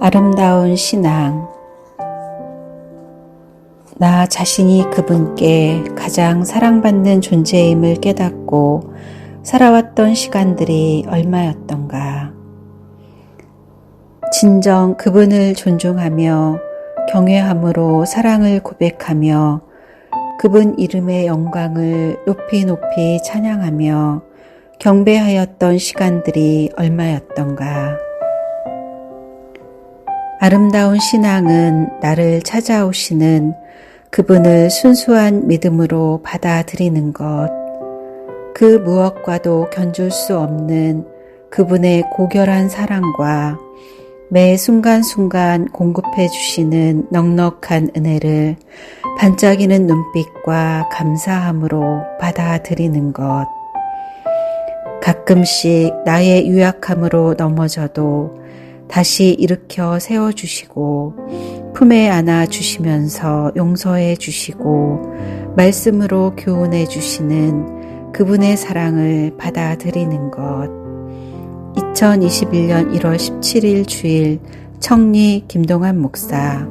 아름다운 신앙. 나 자신이 그분께 가장 사랑받는 존재임을 깨닫고 살아왔던 시간들이 얼마였던가. 진정 그분을 존중하며 경외함으로 사랑을 고백하며 그분 이름의 영광을 높이 높이 찬양하며 경배하였던 시간들이 얼마였던가. 아름다운 신앙은 나를 찾아오시는 그분을 순수한 믿음으로 받아들이는 것, 그 무엇과도 견줄 수 없는 그분의 고결한 사랑과 매 순간순간 공급해 주시는 넉넉한 은혜를 반짝이는 눈빛과 감사함으로 받아들이는 것. 가끔씩 나의 유약함으로 넘어져도 다시 일으켜 세워주시고 품에 안아 주시면서 용서해 주시고 말씀으로 교훈해 주시는 그분의 사랑을 받아들이는 것. 2021년 1월 17일 주일 청리 김동환 목사